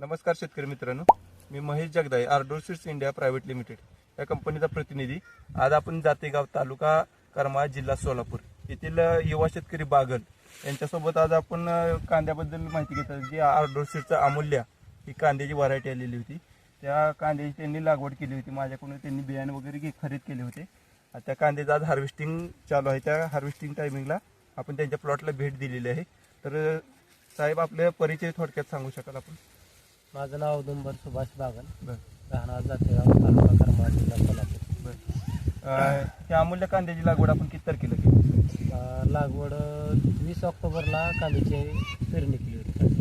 नमस्कार शेतकरी मित्रांनो. मी Mahesh Jagdale Ardor seeds India private limited या कंपनीचा प्रतिनिधी. आज आपण जातेगाव तालुका करमाळा जिल्हा सोलापूर येथील युवा शेतकरी बागल यांच्यासोबत आज आपण कांद्याबद्दल माहिती घेतात जी आर्डोर सीडचा अमूल्य ही कांद्याची व्हरायटी आलेली होती. त्या कांद्याची त्यांनी लागवड केली होती. माझ्याकडून त्यांनी बियाणे वगैरे घे- खरेदी केले होते. त्या कांद्याचं आज हार्वेस्टिंग चालू आहे. त्या हार्वेस्टिंग टायमिंगला आपण त्यांच्या प्लॉटला भेट दिलेली आहे. तर साहेब आपल्या परिचय थोडक्यात सांगू शकाल आपण? माझं नाव औदुंबर सुभाष बागल. बर. राहणार जातेगाव तालुका करमाळा जिल्हा सोलापूर. बर. अं, त्या अमूल्य कांद्याची लागवड आपण किती तारखेला केली? अं, लागवड वीस ऑक्टोबरला कांद्याची पेरणी केली होती.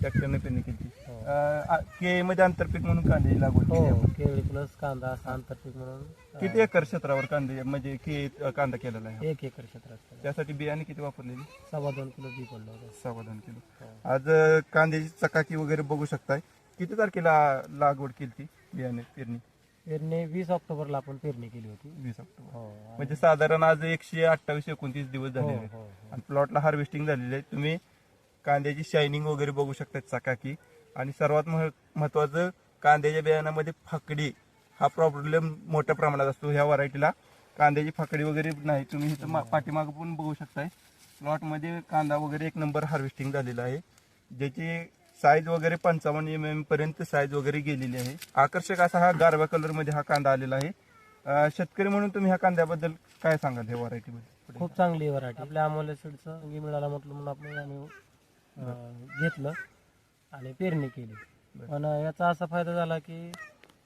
ट्रॅक्टरने पेरणी केली हो. के मध्ये आंतरपीक म्हणून कांद्याची लागवड केली हो आपण. केळी प्लस कांदा असं आंतरपीक म्हणून किती एकर क्षेत्रावर कांदे म्हणजे के अं, कांदा केलेला आहे एक एकर क्षेत्रात केलं. त्यासाठी बियाणे किती वापरलेली सव्वा दोन किलो बी पडलं होतं सव्वा दोन किलो हो. आज अं, कांद्याची चकाकी वगैरे बघू शकताय किती तारखेला लागवड केली ती बियाणे पेरणी पेरणी वीस ऑक्टोबरला आपण पेरणी केली होती वीस ऑक्टोबर हो म्हणजे साधारण आज एकशे अठ्ठावीस एकोणतीस दिवस झालेले हो, आहेत. हो. आणि प्लॉटला हार्वेस्टिंग झालेली आहे तुम्ही कांद्याची शायनिंग वगैरे बघू शकतात चकाकी. आणि सर्वात मह- महत्वाचं कांद्याच्या बियाण्यामध्ये फाकडी हा प्रॉब्लेम मोठ्या प्रमाणात असतो. ह्या व्हरायटीला कांद्याची फाकडी वगैरे नाही. तुम्ही इथं मा- पाठीमागं पण बघू शकताय. प्लॉटमध्ये कांदा वगैरे एक नंबर हार्वेस्टिंग झालेला आहे. ज्याची साईज वगैरे पंचावन्न एम एम पर्यंत साईज वगैरे गेलेली आहे. आकर्षक असा हा गारव्या कलरमध्ये हा कांदा आलेला आहे. शेतकरी म्हणून तुम्ही ह्या कांद्याबद्दल काय सांगाल हे व्हरायटीमध्ये खूप चांगली व्हरायटी आपल्या आमोल्या सीडचं मिळाला म्हटलं म्हणून आपण अं, घेतलं आणि पेरणी केली. पण याचा असा फायदा झाला की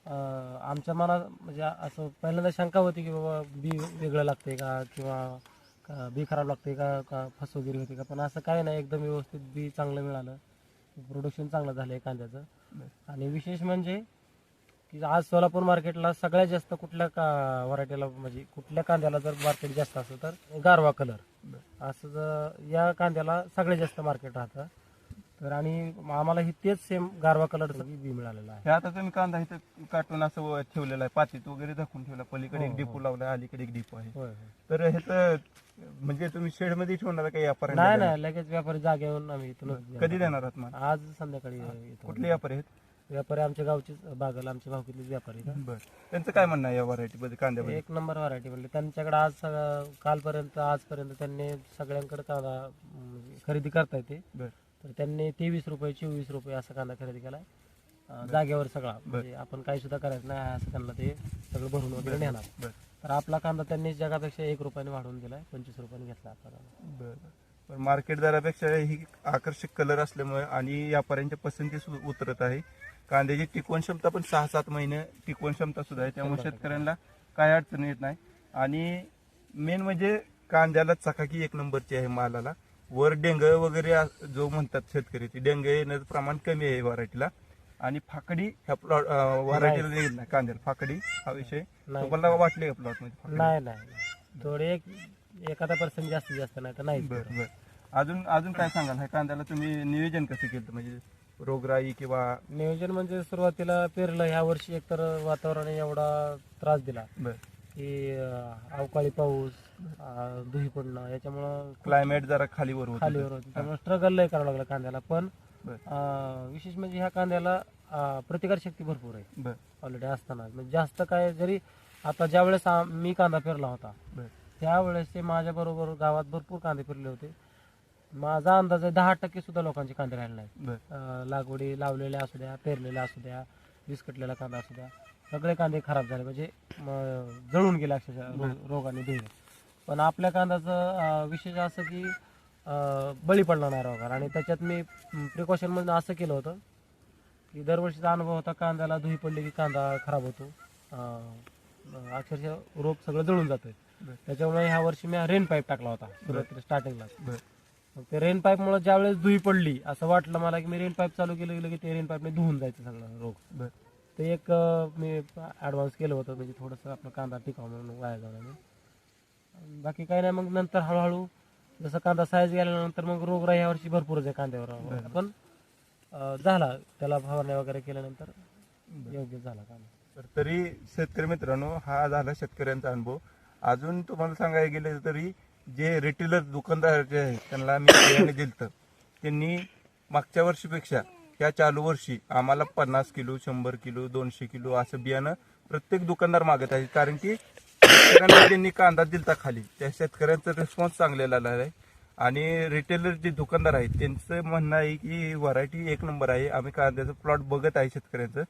अं, आमच्या मनात म्हणजे असं पहिल्यांदा शंका होती की बाबा बी वेगळं लागते का किंवा का बी खराब लागते का का फसवगिरी होते का? पण असं काही नाही. एकदम व्यवस्थित बी चांगलं मिळालं. प्रोडक्शन चांगलं झालं आहे कांद्याचं आणि विशेष म्हणजे की आज सोलापूर मार्केटला सगळ्यात जास्त कुठल्या का व्हरायटीला म्हणजे कुठल्या कांद्याला जर मार्केट जास्त असलं तर गारवा कलर असं जर या कांद्याला सगळ्यात जास्त मार्केट राहतं. तर आणि आम्हाला ही तेच सेम गारवा कलरचं बी मिळालेलं आहे. हे आता तुम्ही कांदा इथं काटून असं ठेवलेला आहे. पातीत वगैरे झाकून ठेवला. पलीकडे एक हो, डिपो हो. लावला अलीकडे एक डिपो आहे. होय होय. तर ह्याचं म्हणजे तुम्ही शेडमध्ये ठेवणार काही व्यापारी नाही नाही लगेच व्यापारी जागेवर आम्ही इथूनच कधी देणार. आहात मला आज संध्याकाळी येतो कुठले व्यापारी आहेत? व्यापारी आमच्या गावचीच बागल आमच्या भावकीतलेच व्यापारी आहेत. बर. त्यांचं काय म्हणणं आहे या व्हरायटी मध्ये कांद्यामध्ये? एक नंबर व्हरायटी म्हणजे त्यांच्याकडे आज सगळं कालपर्यंत आजपर्यंत त्यांनी सगळ्यांकडे कांदा म्हणजे खरेदी करता येते बर. तर त्यांनी तेवीस रुपये चोवीस रुपये असा कांदा खरेदी केलाय. अं, जागेवर सगळा. म्हणजे आपण काही सुद्धा करायचं नाही असं त्यांना ते सगळं भरून वगैरे नेणार. बर. तर आपला कांदा त्यांनी जगापेक्षा एक रुपयाने वाढवून दिलाय पंचवीस रुपयाने घेतला आपला कांदा बर. पण मार्केट दरापेक्षा ही आकर्षक कलर असल्यामुळे आणि व्यापाऱ्यांच्या पसंती सु- उतरत आहे कांद्याची टिकवण क्षमता पण सहा सात महिने टिकवण क्षमता सुद्धा आहे त्यामुळे. शेतकऱ्यांना काय अडचण येत नाही आणि मेन म्हणजे कांद्याला चकाकी एक नंबरची आहे मालाला वर डेंग वगैरे जो म्हणतात शेतकरी ती डेंग येण्याचं प्रमाण कमी आहे व्हरायटीला आणि फाकडी ह्या प्लॉट व्हरायटीला येत नाही कांद्याला फाकडी हा विषय. तुम्हाला वाटले का प्लॉटमध्ये? नाही नाही नाही. थोडे एक एखादा पर्सेंट जास्तीत जास्त नाही तर नाही बर बर. अजून अजून काय सांगाल? ह्या कांद्याला तुम्ही नियोजन कसं केलं? म्हणजे रोगराई किंवा नियोजन म्हणजे सुरुवातीला पेरलं. ह्या वर्षी एकतर वातावरणाने एवढा त्रास दिला. बर. की अं, अवकाळी पाऊस अं, धुई पडणं याच्यामुळं क्लायमेट जरा खालीवर होत खालीवर होती. त्यामुळे स्ट्रगल लय करावं लागलं कांद्याला. पण बर. अं, विशेष म्हणजे ह्या कांद्याला अं, प्रतिकार शक्ती भरपूर आहे. बर. ऑलरेडी असताना. म्हणजे जास्त काय जरी आता ज्या वेळेस मी कांदा पेरला होता बर. त्यावेळेस ते माझ्या बरोबर गावात भरपूर कांदे पेरले होते. माझा अंदाज आहे दहा टक्के सुद्धा लोकांचे कांदे राहिले नाहीत. अं, लागवडी लावलेल्या असू द्या पेरलेल्या असू द्या विस्कटलेला कांदा असू द्या सगळे कांदे खराब झाले. म्हणजे म, जळून गेले अक्षरशः रो- रोगाने धुळे पण आपल्या कांद्याचं अं, विशेष असं की अं, बळी पडला नाही रोगाला. आणि त्याच्यात मी प्रिकॉशन म्हणून असं केलं होतं की दरवर्षीचा अनुभव होता कांद्याला धुई पडली की कांदा खराब होतो. अं, अक्षरशः रोग सगळं जळून बर त्याच्यामुळे ह्या वर्षी मी रेन पाईप टाकला होता सुरुवातीला स्टार्टिंगला मग ते रेन पाईप मुळे ज्यावेळेस धुई पडली असं वाटलं मला की मी रेन पाईप चालू केलं गेलं की ते रेन पाईपने धुवून जायचं सगळं रोग. ते एक मी ऍडव्हान्स केलं होतं म्हणजे थोडंसं आपलं कांदा टिकावं म्हणून वाया नाही बाकी काही नाही मग नंतर हळूहळू जसं कांदा साईज गेल्यानंतर मग रोगराई ह्या वर्षी भरपूरच आहे कांद्यावर. पण झाला. त्याला फवारण्या वगैरे केल्यानंतर योग्य झाला कांदा. तर तरी शेतकरी मित्रांनो हा झाला शेतकऱ्यांचा अनुभव. अजून तुम्हाला सांगायला गेलं तरी जे रिटेलर दुकानदार जे आहेत त्यांना मी बियाणे दिलं त्यांनी मागच्या वर्षीपेक्षा या चालू वर्षी आम्हाला पन्नास किलो शंभर किलो दोनशे किलो असं बियाणं प्रत्येक दुकानदार मागत आहे कारण की शेतकऱ्यांना त्यांनी कांदा दिलता खाली त्या शेतकऱ्यांचा रिस्पॉन्स चांगलेला आलेला आहे. आणि रिटेलर जे दुकानदार आहेत त्यांचं म्हणणं आहे की व्हरायटी एक नंबर आहे. आम्ही कांद्याचं प्लॉट बघत आहे शेतकऱ्यांचं.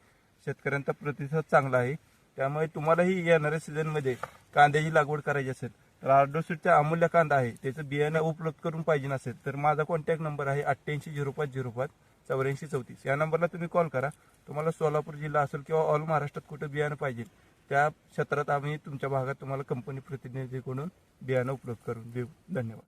शेतकऱ्यांचा प्रतिसाद चांगला आहे. त्यामुळे तुम्हालाही येणाऱ्या सीझनमध्ये कांद्याची लागवड करायची असेल तर आर्डोसीटचा अमूल्य कांदा आहे त्याचं बियाणं उपलब्ध करून पाहिजे नसेल तर माझा कॉन्टॅक्ट नंबर आहे अठ्ठ्याऐंशी झिरो पाच झिरो पाच चौऱ्याऐंशी चौतीस. या नंबरला तुम्ही कॉल करा. तुम्हाला सोलापूर जिल्हा असेल किंवा ऑल महाराष्ट्रात कुठं बियाणं पाहिजे त्या क्षेत्रात आम्ही तुमच्या भागात तुम्हाला कंपनी प्रतिनिधीकडून बियाणं उपलब्ध करून देऊ. धन्यवाद.